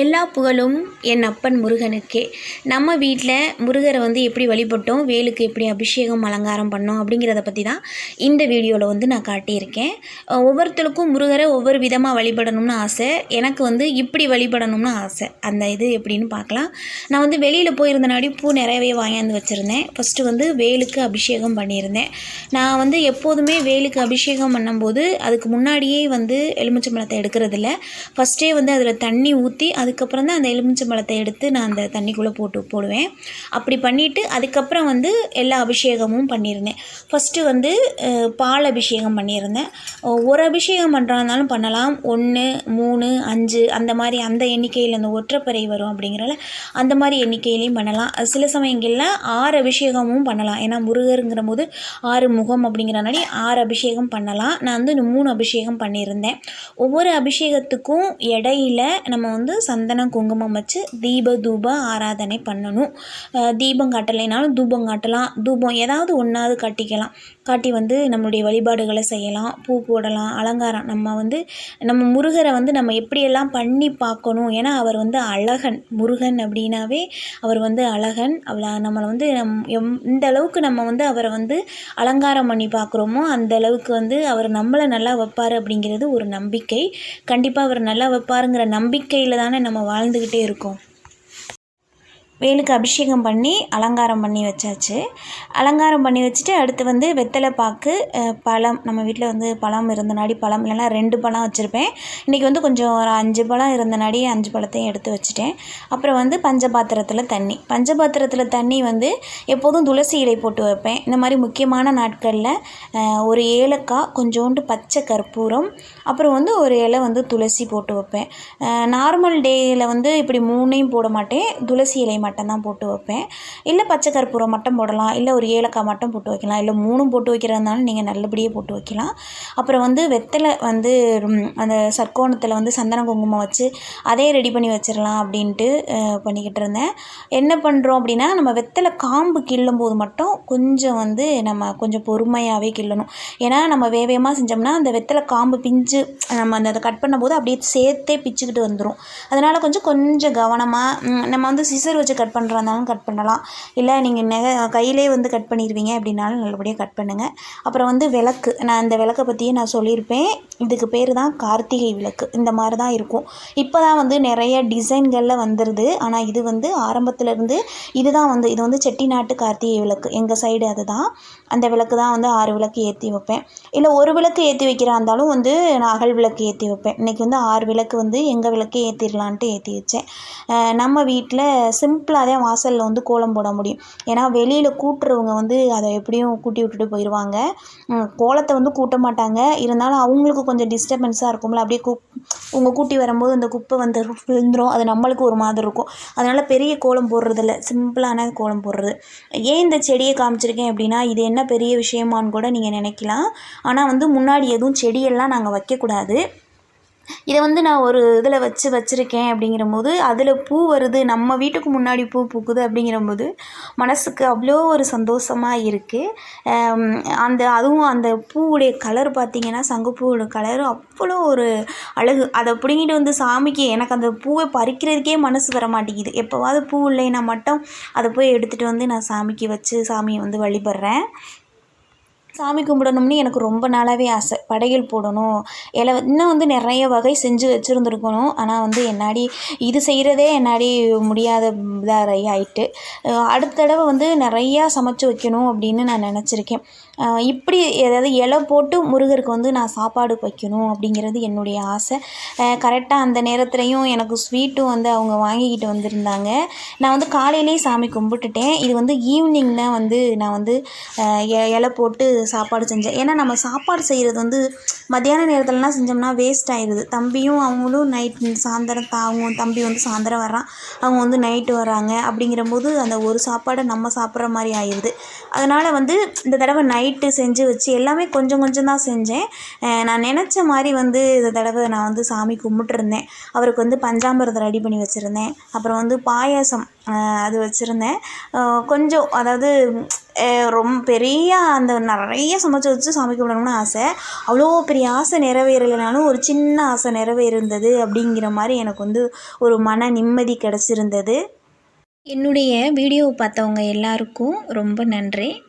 எல்லா புகழும் என் அப்பன் முருகனுக்கே. நம்ம வீட்டில் முருகரை வந்து எப்படி வழிபட்டோம் வேலுக்கு எப்படி அபிஷேகம் அலங்காரம் பண்ணோம் அப்படிங்கிறத பற்றி தான் இந்த வீடியோவில் வந்து நான் காட்டியிருக்கேன். ஒவ்வொருத்தருக்கும் முருகரை ஒவ்வொரு விதமாக வழிபடணும்னு ஆசை. எனக்கு வந்து இப்படி வழிபடணும்னு ஆசை. அந்த இது எப்படின்னு பார்க்கலாம். நான் வந்து வெளியில் போயிருந்தனாடி பூ நிறையவே வாங்கியாந்து வச்சுருந்தேன். ஃபஸ்ட்டு வந்து வேலுக்கு அபிஷேகம் பண்ணியிருந்தேன். நான் வந்து எப்போதுமே வேலுக்கு அபிஷேகம் பண்ணும்போது அதுக்கு முன்னாடியே வந்து எலுமிச்சம்பழத்தை எடுக்கிறதில்ல. ஃபஸ்ட்டே வந்து அதில் தண்ணி ஊற்றி அதுக்கப்புறம் தான் அந்த எலுமிச்சை பழத்தை எடுத்து நான் அந்த தண்ணிக்குள்ளே போட்டு போடுவேன். அப்படி பண்ணிவிட்டு அதுக்கப்புறம் வந்து எல்லா அபிஷேகமும் பண்ணியிருந்தேன். ஃபஸ்ட்டு வந்து பால் அபிஷேகம் பண்ணியிருந்தேன். ஒரு அபிஷேகம் பண்ணுறாருந்தாலும் பண்ணலாம். ஒன்று மூணு அஞ்சு அந்த மாதிரி அந்த எண்ணிக்கையில் அந்த ஒற்றைப்பறை வரும் அப்படிங்கிறல அந்த மாதிரி எண்ணிக்கையிலையும் பண்ணலாம். சில சமயங்களில் ஆறு அபிஷேகமும் பண்ணலாம். ஏன்னா முருகருங்கிற போது ஆறு முகம் அப்படிங்கிறனாடி ஆறு அபிஷேகம் பண்ணலாம். நான் வந்து மூணு அபிஷேகம் பண்ணியிருந்தேன். ஒவ்வொரு அபிஷேகத்துக்கும் இடையில நம்ம வந்து சந்தனம் குங்குமம் வச்சு தீப தூப ஆராதனை பண்ணணும். தீபம் காட்டலைனாலும் தூபம் காட்டலாம். தூபம் ஏதாவது ஒன்றாவது காட்டிக்கலாம். காட்டி வந்து நம்மளுடைய வழிபாடுகளை செய்யலாம். பூ போடலாம் அலங்காரம். நம்ம வந்து நம்ம முருகரை வந்து நம்ம எப்படியெல்லாம் பண்ணி பார்க்கணும்? ஏன்னா அவர் வந்து அழகன். முருகன் அப்படின்னாவே அவர் வந்து அழகன். அவளை நம்மளை வந்து நம் எம் இந்த அளவுக்கு நம்ம வந்து அவரை வந்து அலங்காரம் பண்ணி பார்க்குறோமோ அந்த அளவுக்கு வந்து அவர் நம்மளை நல்லா வைப்பார் அப்படிங்கிறது ஒரு நம்பிக்கை. கண்டிப்பாக அவர் நல்லா வைப்பாருங்கிற நம்பிக்கையில் தானே நம்ம வாழ்ந்துக்கிட்டே இருக்கோம். வேலுக்கு அபிஷேகம் பண்ணி அலங்காரம் பண்ணி வச்சாச்சு. அலங்காரம் பண்ணி வச்சுட்டு அடுத்து வந்து வெத்தலை பாக்கு பழம். நம்ம வீட்டில் வந்து பழம் இருந்தனாடி பழம் இல்லைன்னா ரெண்டு பழம் வச்சுருப்பேன். இன்றைக்கி வந்து கொஞ்சம் ஒரு அஞ்சு பழம் இருந்தனாடி அஞ்சு பழத்தையும் எடுத்து வச்சுட்டேன். அப்புறம் வந்து பஞ்சபாத்திரத்தில் தண்ணி. பஞ்சபாத்திரத்தில் தண்ணி வந்து எப்போதும் துளசி இலை போட்டு வைப்பேன். இந்த மாதிரி முக்கியமான நாட்களில் ஒரு ஏலக்காய் கொஞ்சோண்டு பச்சை கற்பூரம் அப்புறம் வந்து ஒரு இலை வந்து துளசி போட்டு வைப்பேன். நார்மல் டேயில் வந்து இப்படி மூணையும் போட மாட்டேன். துளசி இலை மட்டும்தான் போட்டு வைப்பேன். இல்லை பச்சை கற்பூரம் மட்டும் போடலாம். இல்லை ஒரு ஏலக்காய் மட்டும் போட்டு வைக்கலாம். இல்லை மூணும் போட்டு வைக்கிறதுனாலும் நீங்கள் நல்லபடியாக போட்டு வைக்கலாம். அப்புறம் வந்து வெத்தலை வந்து அந்த சர்க்கோணத்தில் வந்து சந்தன குங்குமம் வச்சு அதே ரெடி பண்ணி வச்சிடலாம் அப்படின்ட்டு பண்ணிக்கிட்டு இருந்தேன். என்ன பண்ணுறோம் அப்படின்னா நம்ம வெத்தலை காம்பு கிள்ளும் போது மட்டும் கொஞ்சம் வந்து நம்ம கொஞ்சம் பொறுமையாகவே கிள்ளணும். ஏன்னா நம்ம வேவேமாக செஞ்சோம்னா அந்த வெத்தலை காம்பு பிஞ்சு நம்ம அந்த அதை கட் பண்ணும்போது அப்படியே சேர்த்தே பிச்சுக்கிட்டு வந்துடும் அதனால் கொஞ்சம் கொஞ்சம் கவனமாக நம்ம வந்து சிசர் வச்சு கட் பண்ணுறதாலும் கட் பண்ணலாம். இல்லை நீங்கள் நெக கையிலே வந்து கட் பண்ணிடுவீங்க அப்படின்னாலும் நல்லபடியாக கட் பண்ணுங்கள் அப்புறம் வந்து விளக்கு. நான் இந்த விளக்கை பற்றியே நான் சொல்லியிருப்பேன். இதுக்கு பேர் தான் கார்த்திகை விளக்கு. இந்த மாதிரி தான் இருக்கும். இப்போ தான் வந்து நிறைய டிசைன்களில் வந்துடுது ஆனால் இது வந்து ஆரம்பத்துலேருந்து இதுதான் வந்து இது வந்து செட்டிநாட்டு கார்த்திகை விளக்கு. எங்கள் சைடு அதுதான் அந்த விளக்கு தான் வந்து ஆறு விளக்கு ஏற்றி வைப்பேன். இல்லை ஒரு விளக்கு ஏற்றி வைக்கிறா இருந்தாலும் வந்து நான் அகல் விளக்கு ஏற்றி வைப்பேன். இன்றைக்கி வந்து ஆறு விளக்கு வந்து எங்கள் விளக்கே ஏற்றிடலான்ட்டு ஏற்றி வச்சேன். நம்ம வீட்டில் சிம்பிளாக தான் வாசலில் வந்து கோலம் போட முடியும். ஏன்னா வெளியில் கூட்டுறவங்க வந்து அதை எப்படியும் கூட்டி விட்டுட்டு போயிடுவாங்க கோலத்தை வந்து கூட்ட மாட்டாங்க. இருந்தாலும் அவங்களுக்கு கொஞ்சம் டிஸ்டர்பன்ஸாக இருக்கும்ல. அப்படியே குப் உங்க கூட்டி வரும்போது அந்த குப்பை வந்து விழுந்துரும். அது நம்மளுக்கு ஒரு மாதிரி இருக்கும். அதனால் பெரிய கோலம் போடுறதில்ல. சிம்பிளான கோலம் போடுறது. ஏன் இந்த செடியை காமிச்சிருக்கேன் அப்படின்னா இது என்ன பெரிய விஷயமான்னு கூட நீங்கள் நினைக்கலாம். ஆனால் வந்து முன்னாடி எதுவும் செடியெல்லாம் நாங்கள் வைக்கக்கூடாது. இதை வந்து நான் ஒரு இதில் வச்சு வச்சுருக்கேன் அப்படிங்கிறபோது அதில் பூ வருது. நம்ம வீட்டுக்கு முன்னாடி பூ பூக்குது அப்படிங்கிறபோது மனசுக்கு அவ்வளோ ஒரு சந்தோஷமாக இருக்குது அந்த அதுவும் அந்த பூவுடைய கலர் பார்த்திங்கன்னா சங்குப்பூவோட கலர் அவ்வளோ ஒரு அழகு. அதை பிடுங்கிட்டு வந்து சாமிக்கு எனக்கு அந்த பூவை பறிக்கிறதுக்கே மனசு வர மாட்டேங்குது. எப்போவாவது பூ இல்லைன்னா மட்டும் அதை போய் எடுத்துகிட்டு வந்து நான் சாமிக்கு வச்சு சாமியை வந்து வழிபடுறேன். சாமி கும்பிடணும்னு எனக்கு ரொம்ப நாளாகவே ஆசை. படையல் போடணும். இலை இன்னும் வந்து நிறைய வகை செஞ்சு வச்சுருந்துருக்கணும். ஆனால் வந்து என்னாடி இது செய்கிறதே என்னாடி முடியாத இதாக ஆயிட்டு. அடுத்த தடவை வந்து நிறையா சமைச்சு வைக்கணும் அப்படின்னு நான் நினச்சிருக்கேன். இப்படி ஏதாவது இலை போட்டு முருகருக்கு வந்து நான் சாப்பாடு வைக்கணும் அப்படிங்கிறது என்னுடைய ஆசை. கரெக்டாக அந்த நேரத்துலையும் எனக்கு ஸ்வீட்டும் வந்து அவங்க வாங்கிக்கிட்டு வந்திருந்தாங்க. நான் வந்து காலையிலேயே சாமி கும்பிட்டுட்டேன். இது வந்து ஈவினிங் தான் வந்து நான் வந்து இலை போட்டு சாப்பாடு செஞ்சேன். ஏன்னா நம்ம சாப்பாடு செய்கிறது வந்து மத்தியான நேரத்துலலாம் செஞ்சோம்னா வேஸ்ட் ஆயிடுது தம்பியும் அவங்களும் நைட் சாயந்தரம் தா- அவங்க தம்பி வந்து சாயந்தரம் வர்றான். அவங்க வந்து நைட்டு வராங்க அப்படிங்கிறபோது அந்த ஒரு சாப்பாடை நம்ம சாப்பிட்ற மாதிரி ஆயிடுது அதனால் வந்து இந்த தடவை நைட்டு செஞ்சு வச்சு எல்லாமே கொஞ்சம் கொஞ்சம் தான் செஞ்சேன். நான் நினச்ச மாதிரி வந்து இந்த தடவை நான் வந்து சாமி கும்பிட்டுருந்தேன். அவருக்கு வந்து பஞ்சாமிரதம் ரெடி பண்ணி வச்சுருந்தேன். அப்புறம் வந்து பாயாசம் அது வச்சுருந்தேன். கொஞ்சம் அதாவது ரொம்ப பெரிய அந்த நிறைய சமைச்சு வச்சு சாமி கும்பிடணும்னு ஆசை. அவ்வளோ பெரிய ஆசை நிறைவேறலைனாலும் ஒரு சின்ன ஆசை நிறைவேறிருந்தது அப்படிங்கிற மாதிரி எனக்கு வந்து ஒரு மன நிம்மதி கிடச்சிருந்தது. என்னுடைய வீடியோவை பார்த்தவங்க எல்லாருக்கும் ரொம்ப நன்றி.